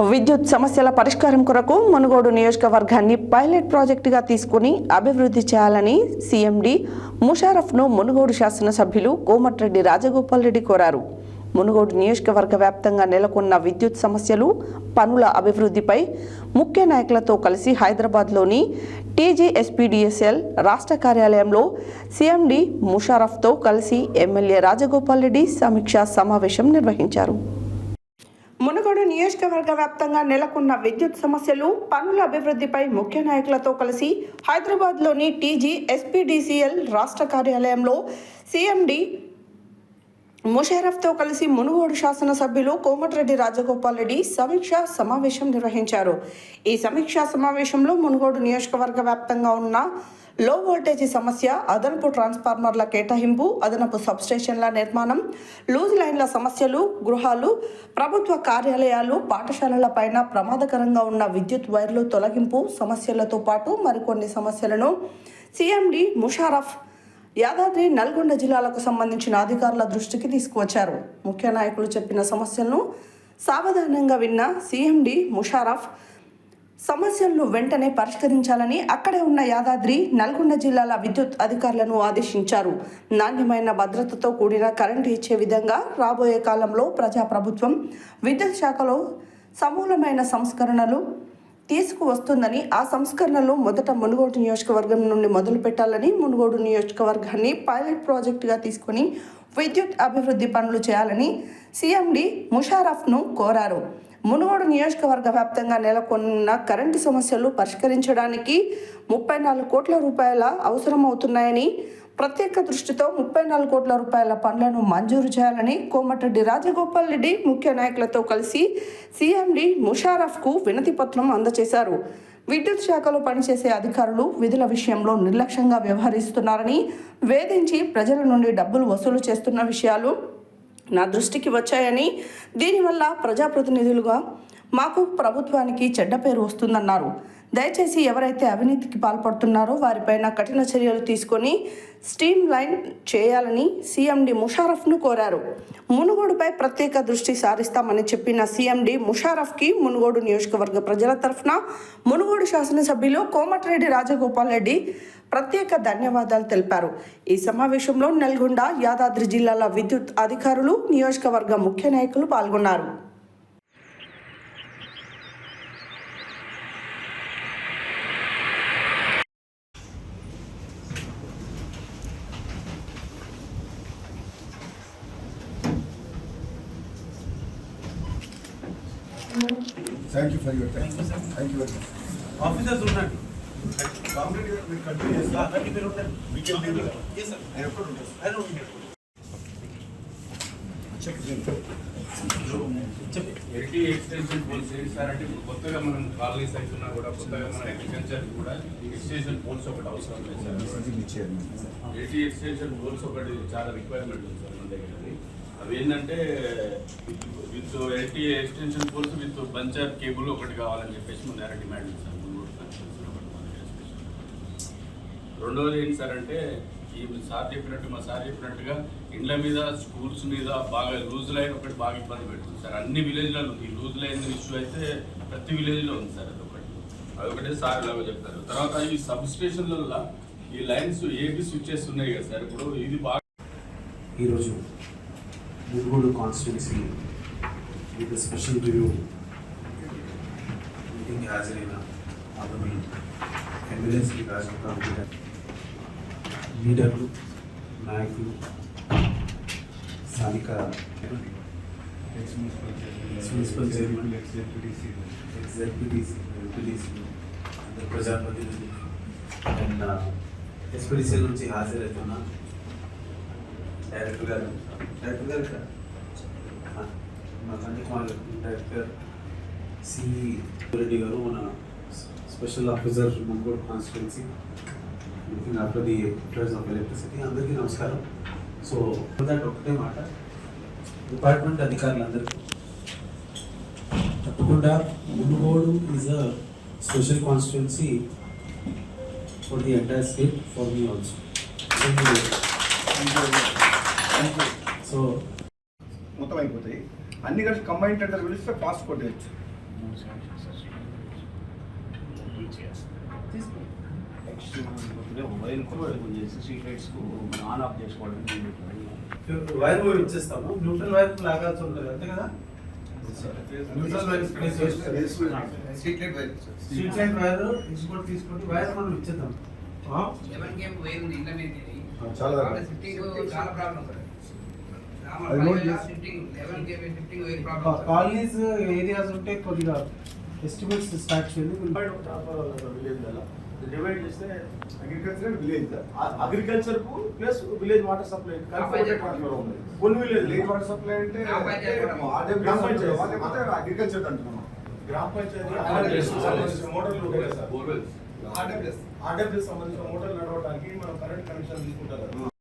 విద్యుత్ సమస్యల పరిష్కారం కొరకు మునుగోడు నియోజకవర్గాన్ని పైలట్ ప్రాజెక్టుగా తీసుకుని అభివృద్ధి చేయాలని సీఎండి ముషారఫ్ను మునుగోడు శాసనసభ్యులు కోమటిరెడ్డి రాజగోపాల్ రెడ్డి కోరారు. మునుగోడు నియోజకవర్గ వ్యాప్తంగా నెలకొన్న విద్యుత్ సమస్యలు పనుల అభివృద్ధిపై ముఖ్య నాయకులతో కలిసి హైదరాబాద్లోని టీజీఎస్పీడిఎస్ఎల్ రాష్ట్ర కార్యాలయంలో సీఎండి ముషారఫ్తో కలిసి ఎమ్మెల్యే రాజగోపాల్ రెడ్డి సమీక్షా సమావేశం నిర్వహించారు. మునుగోడు నియోజకవర్గ వ్యాప్తంగా నెలకొన్న విద్యుత్ సమస్యలు పనుల అభివృద్ధిపై ముఖ్య నాయకులతో కలిసి హైదరాబాద్లోని టీజీ ఎస్పీడీసీఎల్ రాష్ట్ర కార్యాలయంలో సీఎండి ముషరఫ్తో కలిసి మునుగోడు శాసనసభ్యులు కోమటిరెడ్డి రాజగోపాల్ రెడ్డి సమీక్షా సమావేశం నిర్వహించారు. ఈ సమీక్షా సమావేశంలో మునుగోడు నియోజకవర్గ వ్యాప్తంగా ఉన్న లో వోల్టేజీ సమస్య అదనపు ట్రాన్స్ఫార్మర్ల కేటాయింపు అదనపు సబ్స్టేషన్ల నిర్మాణం లూజ్ లైన్ల సమస్యలు గృహాలు ప్రభుత్వ కార్యాలయాలు పాఠశాలలపైన ప్రమాదకరంగా ఉన్న విద్యుత్ వైర్లు తొలగింపు సమస్యలతో పాటు మరికొన్ని సమస్యలను సీఎండి ముషారఫ్ యాదాద్రి నల్గొండ జిల్లాలకు సంబంధించిన అధికారుల దృష్టికి తీసుకువచ్చారు. ముఖ్య నాయకులు చెప్పిన సమస్యలను సావధానంగా విన్న సీఎండి ముషారఫ్ సమస్యలను వెంటనే పరిష్కరించాలని అక్కడే ఉన్న యాదాద్రి నల్గొండ జిల్లాల విద్యుత్ అధికారులను ఆదేశించారు. నాణ్యమైన భద్రతతో కూడిన కరెంటు ఇచ్చే విధంగా రాబోయే కాలంలో ప్రజాప్రభుత్వం విద్యుత్ శాఖలో సమూలమైన సంస్కరణలు తీసుకువస్తుందని ఆ సంస్కరణలు మొదట మునుగోడు నియోజకవర్గం నుండి మొదలు పెట్టాలని మునుగోడు నియోజకవర్గాన్ని పైలట్ ప్రాజెక్టుగా తీసుకొని విద్యుత్ అభివృద్ధి పనులు చేయాలని సీఎండి ముషారఫ్ను కోరారు. మునుగోడు నియోజకవర్గ వ్యాప్తంగా నెలకొన్న కరెంటు సమస్యలు పరిష్కరించడానికి ముప్పై నాలుగు కోట్ల రూపాయల అవసరం అవుతున్నాయని ప్రత్యేక దృష్టితో ముప్పై నాలుగు కోట్ల రూపాయల పనులను మంజూరు చేయాలని కోమటిరెడ్డి రాజగోపాల్ రెడ్డి ముఖ్య నాయకులతో కలిసి సీఎండి ముషారఫ్కు వినతి పత్రం అందజేశారు. విద్యుత్ శాఖలో పనిచేసే అధికారులు విధుల విషయంలో నిర్లక్ష్యంగా వ్యవహరిస్తున్నారని వేధించి ప్రజల నుండి డబ్బులు వసూలు చేస్తున్న విషయాలు నా దృష్టికి వచ్చాయని దీనివల్ల ప్రజాప్రతినిధులుగా మాకు ప్రభుత్వానికి చెడ్డ పేరు వస్తుందన్నారు. దయచేసి ఎవరైతే అవినీతికి పాల్పడుతున్నారో వారిపైన కఠిన చర్యలు తీసుకొని స్టీమ్ లైన్ చేయాలని సీఎండి ముషారఫ్ను కోరారు. మునుగోడుపై ప్రత్యేక దృష్టి సారిస్తామని చెప్పిన సీఎండి ముషారఫ్కి మునుగోడు నియోజకవర్గ ప్రజల తరఫున మునుగోడు శాసనసభ్యులు కోమటిరెడ్డి రాజగోపాల్ రెడ్డి ప్రత్యేక ధన్యవాదాలు తెలిపారు. ఈ సమావేశంలో నల్గొండ యాదాద్రి జిల్లాల విద్యుత్ అధికారులు నియోజకవర్గ ముఖ్య నాయకులు పాల్గొన్నారు. Thank you for your time thank you very much officers ఉండండి కాంప్లీట్ మీరు కంటిన్యూ చేస్తా రండి మీరు ఉండండి వీకెండ్ లీవ్ Yes, sir. నేను ఎప్పుడు ఉంటాను ఆయన ఉండండి. చెప్పి ఎల్టీ ఎక్స్టెన్షన్ పోల్స్ ఏంటి సార్ అంటే ఇప్పుడు కొత్తగా మనం కాలనీస్ అవుతున్నా కూడా కొత్తగా మన అగ్రికల్చర్ కూడా ఎక్స్టెన్షన్ పోల్స్ ఒకటి అవసరం లేదు సార్ ఎల్టీ ఎక్స్టెన్షన్ పోల్స్ ఒకటి చాలా రిక్వైర్మెంట్ ఉంది సార్ మన దగ్గర అవి ఏంటంటే with LT extension poles with bunched cable ఒకటి కావాలని చెప్పేసి మన డిమాండ్ ఉంది సార్. రెండవది ఏంటి సార్ అంటే ఈ సార్ చెప్పినట్టు మా సార్ చెప్పినట్టుగా ఇండ్ల మీద స్కూల్స్ మీద బాగా లూజ్ లైన్ ఒకటి బాగా ఇబ్బంది పెడుతుంది సార్. అన్ని విలేజ్లలో ఈ లూజ్ లైన్ ఇష్యూ అయితే ప్రతి విలేజ్లో ఉంది సార్ అది ఒకటి. అదొకటే సార్ ఇలాగో చెప్తారు. తర్వాత ఈ సబ్ స్టేషన్లలో ఈ లైన్స్ ఏబి స్విచ్చెస్ ఉన్నాయి కదా సార్. ఇప్పుడు ఇది బాగా ఈరోజు Munugode constituency with special review meeting హాజరైన ఆమె ఎమ్మెల్యేస్ రాజకీయ లీడర్లు నాయకులు స్థానిక మున్సిపల్ చైర్మన్ ఎగ్జిక్యూటీసీ ఎంపీటీసీ అందరు ప్రజాప్రతినిధులు అండ్ ఎస్పీడీసీ నుంచి హాజరవుతున్న డైరెక్టర్ గారు డైరెక్టర్ గారు సార్ మా తండ్రి కుమార్ డైరెక్టర్ సి రెడ్డి గారు మన special officer Munugode constituency. Looking after the affairs of electricity. అందరికీ నమస్కారం. సో దాంట్ ఒకటే మాట. డిపార్ట్మెంట్ అధికారులందరికీ తప్పకుండా Munugodu is a special constituency for the entire state for me also so మొత్తం అయిపోతాయి అన్ని కలిసి కంబైన్ టెండర్ పిలిస్తే ఫాస్ట్ కొట్టేయచ్చు మనం ఆన్ ఆఫ్ చేసుకోవడం వైర్ కూడా ఇచ్చేస్తాము న్యూట్రల్ వైర్ లాగాల్సి ఉంటుంది అంతే కదా neutral wire place street light wire street light wire తీసుకొని తీసుకొని వైర్ మనం ఇచ్చేద్దాం. వైర్ చాలా చాలా ప్రాబ్లం అది చేసి- ప్రాబ్లం కాలనీస్ ఏరియాస్ ఉంటే కొద్దిగా ఎస్టిమేట్స్ స్టార్ట్ చేయండి. డివైడ్ చేస్తే అగ్రికల్చర్ విలేజ్ అగ్రికల్చర్కు ప్లస్ విలేజ్ వాటర్ సప్లై కొన్ని విలేజ్ విలేజ్ వాటర్ సప్లై అంటే గ్రామ పంచాయతీ అగ్రికల్చర్ అంటున్నాం. గ్రామ పంచాయతీ మోటార్లు ఉంటాయి కదా సార్ బోర్వెల్స్ ఆర్డబ్ల్యూఎస్ ఆర్డబ్ల్యూఎస్ సంబంధించిన మోటార్లు నడవడానికి మనం కరెంట్ కనెక్షన్ తీసుకుంటాం కదా